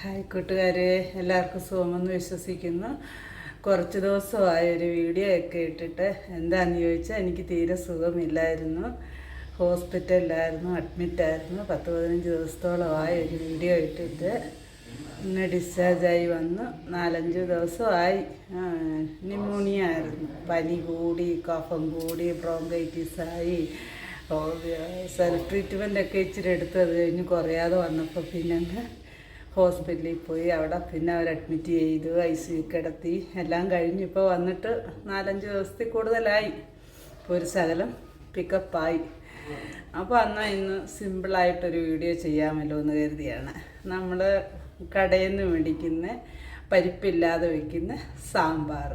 Hi കൂട്ടുകാരെ എല്ലാവർക്കും സുഖമെന്ന് വിശ്വസിക്കുന്നു. കുറച്ച് ദിവസമായ ഒരു വീഡിയോ ഒക്കെ ഇട്ടിട്ട് എന്താണെന്ന് ചോദിച്ചാൽ എനിക്ക് തീരെ സുഖമില്ലായിരുന്നു. ഹോസ്പിറ്റലിലായിരുന്നു അഡ്മിറ്റായിരുന്നു പത്ത് പതിനഞ്ച് ദിവസത്തോളമായ ഒരു വീഡിയോ ഇട്ടിട്ട് പിന്നെ ഡിസ്ചാർജായി വന്നു. നാലഞ്ച് ദിവസമായി ന്യൂമോണിയ ആയിരുന്നു. പനി കൂടി കഫം കൂടി ബ്രോങ്കൈറ്റിസ് ആയി. സെൽഫ് ട്രീറ്റ്മെന്റ് ഒക്കെ ഇച്ചിരി എടുത്തത് കഴിഞ്ഞ് കുറയാതെ വന്നപ്പോൾ പിന്നെ ഹോസ്പിറ്റലിൽ പോയി അവിടെ പിന്നെ അവർ അഡ്മിറ്റ് ചെയ്തു ഐ സി കിടത്തി. എല്ലാം കഴിഞ്ഞ് ഇപ്പോൾ വന്നിട്ട് നാലഞ്ച് ദിവസത്തിൽ കൂടുതലായി. ഇപ്പോൾ ഒരു ശകലം പിക്കപ്പായി അപ്പോൾ അന്ന് ഇന്ന് സിമ്പിളായിട്ടൊരു വീഡിയോ ചെയ്യാമല്ലോ എന്ന് കരുതിയാണ്. നമ്മൾ കടയിൽ നിന്ന് മേടിക്കുന്ന പരിപ്പില്ലാതെ വയ്ക്കുന്ന സാമ്പാർ.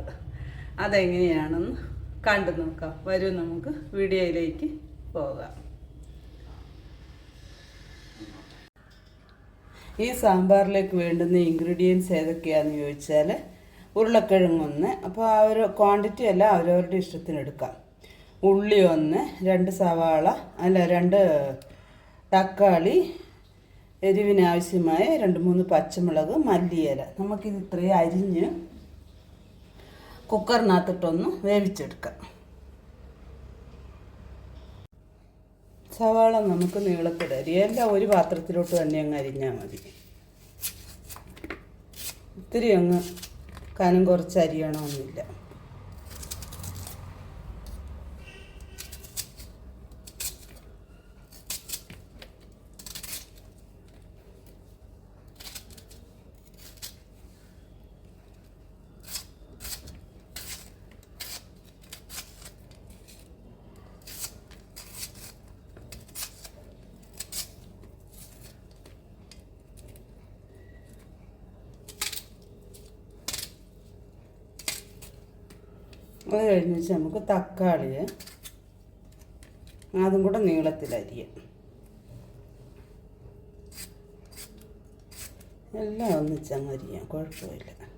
അതെങ്ങനെയാണെന്ന് കണ്ടു നോക്കാം. വരൂ നമുക്ക് വീഡിയോയിലേക്ക് പോകാം. ഈ സാമ്പാറിലേക്ക് വേണ്ടുന്ന ഇൻഗ്രീഡിയൻസ് ഏതൊക്കെയാണെന്ന് ചോദിച്ചാൽ ഉരുളക്കിഴങ്ങൊന്ന് അപ്പോൾ ആ ഒരു ക്വാണ്ടിറ്റി അല്ല അവരവരുടെ ഇഷ്ടത്തിന് എടുക്കാം. ഉള്ളി ഒന്ന് രണ്ട് സവാള അല്ല രണ്ട് തക്കാളി എരിവിനാവശ്യമായ രണ്ട് മൂന്ന് പച്ചമുളക് മല്ലിയില. നമുക്കിത് ഇത്രയും അരിഞ്ഞ് കുക്കറിനകത്തിട്ടൊന്ന് വേവിച്ചെടുക്കാം. സവാള നമുക്ക് നീളത്തിലരി എല്ലാം ഒരു പാത്രത്തിലോട്ട് തന്നെ അങ്ങ് അരിഞ്ഞാൽ മതി. ഇത്തിരി അങ്ങ് കനം കുറച്ച് അരിയണമെന്നില്ല. അത് കഴിഞ്ഞ് വെച്ച് നമുക്ക് തക്കാളി അതും കൂടെ നീളത്തിലരിയാം. എല്ലാം ഒന്നിച്ചങ്ങ് അരിയാം. കുഴപ്പമില്ല.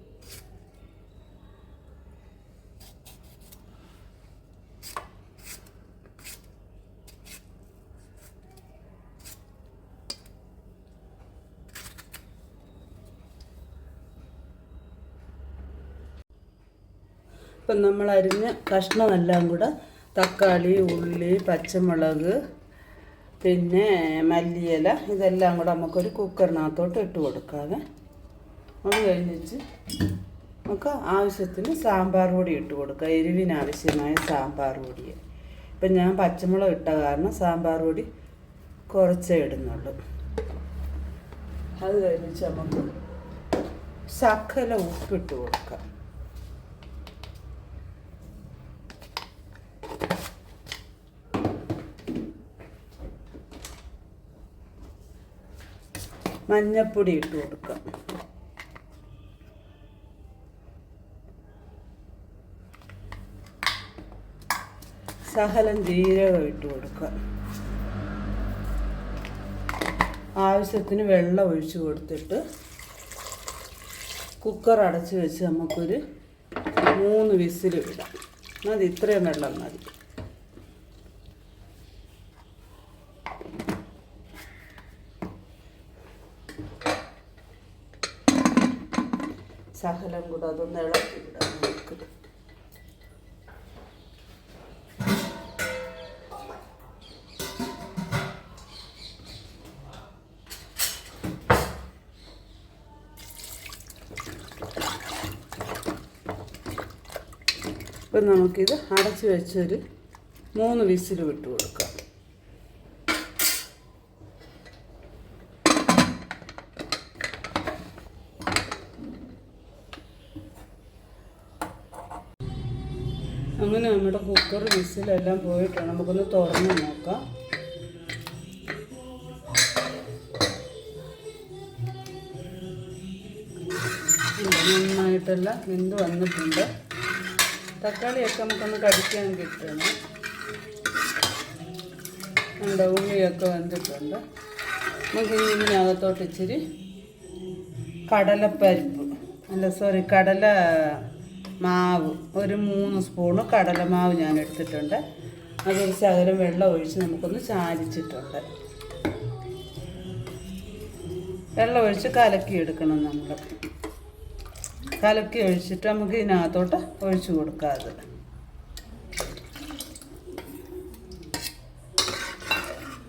ഇപ്പം നമ്മൾ അരിഞ്ഞ കഷ്ണമെല്ലാം കൂടെ തക്കാളി ഉള്ളി പച്ചമുളക് പിന്നെ മല്ലിയില ഇതെല്ലാം കൂടെ നമുക്കൊരു കുക്കറിനകത്തോട്ട് ഇട്ട് കൊടുക്കാതെ അത് കഴിഞ്ഞിട്ട് നമുക്ക് ആവശ്യത്തിന് സാമ്പാർ പൊടി ഇട്ട് കൊടുക്കുക എരിവിനാവശ്യമായ സാമ്പാർ പൊടി ഇപ്പം ഞാൻ പച്ചമുളക് ഇട്ട കാരണം സാമ്പാർ പൊടി കുറച്ചേ ഇടുന്നുള്ളൂ. അത് കഴിഞ്ഞിട്ട് നമുക്ക് ശക്കല ഉപ്പിട്ട് കൊടുക്കാം. മഞ്ഞപ്പൊടി ഇട്ട് കൊടുക്കുക ശകലം ജീരകം ഇട്ട് കൊടുക്കുക ആവശ്യത്തിന് വെള്ളം ഒഴിച്ച് കൊടുത്തിട്ട് കുക്കർ അടച്ച് വെച്ച് നമുക്കൊരു മൂന്ന് വിസിൽ വിടാം അത് ഇത്രയും വെള്ളം മതി. ശകലം കൂടെ അതൊന്ന് ഇളക്കി വിടാം നമുക്ക്. ഇപ്പം നമുക്കിത് അടച്ച് വെച്ചൊരു മൂന്ന് വിസിൽ വിട്ട് കൊടുക്കാം. നമ്മുടെ കുക്കർ വിസിലെല്ലാം പോയിട്ടാണ്. നമുക്കൊന്ന് തുറന്ന് നോക്കാം. നന്നായിട്ടെല്ലാം വെന്ത് വന്നിട്ടുണ്ട്. തക്കാളിയൊക്കെ നമുക്കൊന്ന് കടിക്കാൻ കിട്ടണം. നമ്മുടെ ഉള്ളിയൊക്കെ വന്നിട്ടുണ്ട്. നമുക്ക് ഇതിനകത്തോട്ട് ഇച്ചിരി കടലപ്പരിപ്പ്. അല്ല സോറി കടല മാവ്. ഒരു മൂന്ന് സ്പൂണ് കടലമാവ് ഞാൻ എടുത്തിട്ടുണ്ട് അതൊരു ശകലം വെള്ളം ഒഴിച്ച് നമുക്കൊന്ന് ചാലിച്ചിട്ടുണ്ട്. വെള്ളം ഒഴിച്ച് കലക്കി എടുക്കണം നമ്മൾ. കലക്കി ഒഴിച്ചിട്ട് നമുക്ക് ഇതിനകത്തോട്ട് ഒഴിച്ചു കൊടുക്കാതെ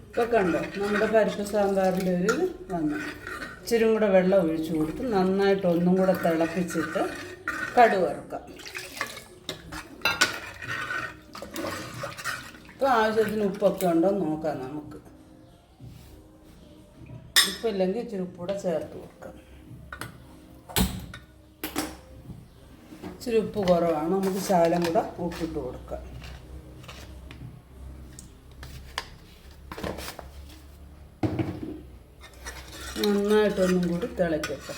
ഇപ്പോൾ കണ്ടോ നമ്മുടെ പരിപ്പ് സാമ്പാറിന്റെ ഒരു ഇത് വന്നു. ഇച്ചിരി കൂടെ വെള്ളം ഒഴിച്ചു കൊടുത്ത് നന്നായിട്ട് ഒന്നും കൂടെ തിളപ്പിച്ചിട്ട് കടുക് വറുക്കാം ഇപ്പോൾ ആവശ്യത്തിന് ഉപ്പൊക്കെ ഉണ്ടോ നോക്കാം നമുക്ക്. ഉപ്പില്ലെങ്കിൽ ഇച്ചിരി ഉപ്പൂടെ ചേർത്ത് കൊടുക്കാം. ഇച്ചിരി ഉപ്പ് കുറവാണ്. നമുക്ക് ശാലം കൂടെ ഉപ്പിട്ട് കൊടുക്കാം. നന്നായിട്ടൊന്നും കൂടി തിളക്കട്ടെ.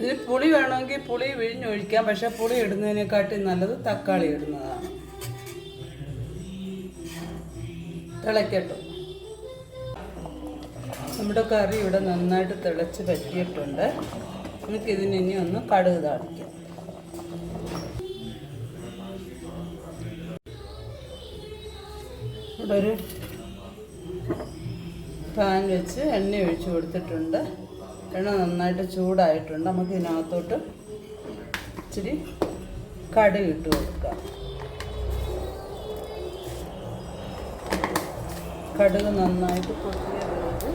ഇതിന് പുളി വേണമെങ്കിൽ പുളി വിഴിഞ്ഞൊഴിക്കാം. പക്ഷെ പുളി ഇടുന്നതിനെക്കാട്ടി നല്ലത് തക്കാളി ഇടുന്നതാണ്. തിളയ്ക്കട്ടോ നമ്മുടെ കറി ഇവിടെ നന്നായിട്ട് തിളച്ച് പറ്റിയിട്ടുണ്ട്. നമുക്ക് ഇതിന് ഇനി ഒന്ന് കടുക് താളിക്കാം. ഒരു പാൻ വെച്ച് എണ്ണ ഒഴിച്ച് കൊടുത്തിട്ടുണ്ട്. എണ്ണ നന്നായിട്ട് ചൂടായിട്ടുണ്ട്. നമുക്ക് ഇതിനകത്തോട്ട് ഇച്ചിരി കടുക് ഇട്ട് കൊടുക്കാം. കടുക് നന്നായിട്ട് പൊട്ടിയ പിറക്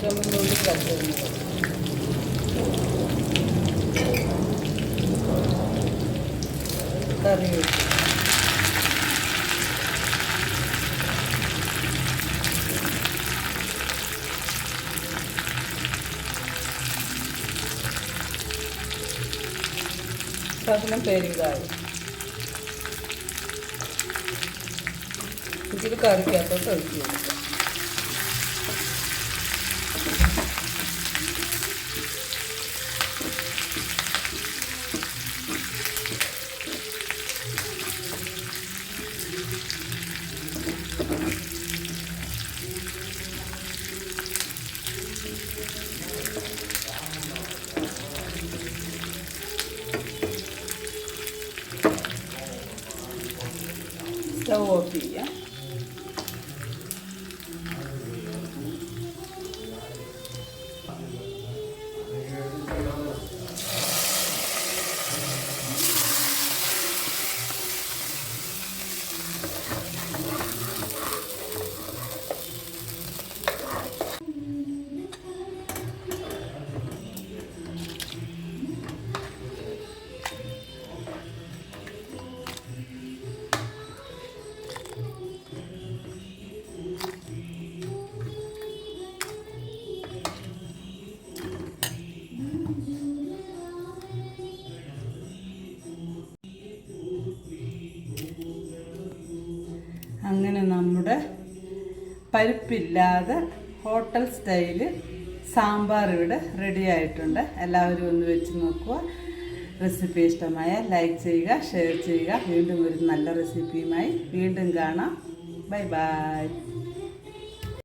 ചുമന്നുള്ളി കത്തുന്നത് കറി സാധനം പെരുകായി. ഇതിൽ കറിക്കകത്തോട്ട് ഒഴിച്ച് stove op. പരിപ്പില്ലാതെ ഹോട്ടൽ സ്റ്റൈൽ സാമ്പാർ ഇവിടെ റെഡി ആയിട്ടുണ്ട്. എല്ലാവരും ഒന്ന് വെച്ച് നോക്കുക. റെസിപ്പി ഇഷ്ടമായ ലൈക്ക് ചെയ്യുക ഷെയർ ചെയ്യുക. വീണ്ടും ഒരു നല്ല റെസിപ്പിയുമായി വീണ്ടും കാണാം. Bye bye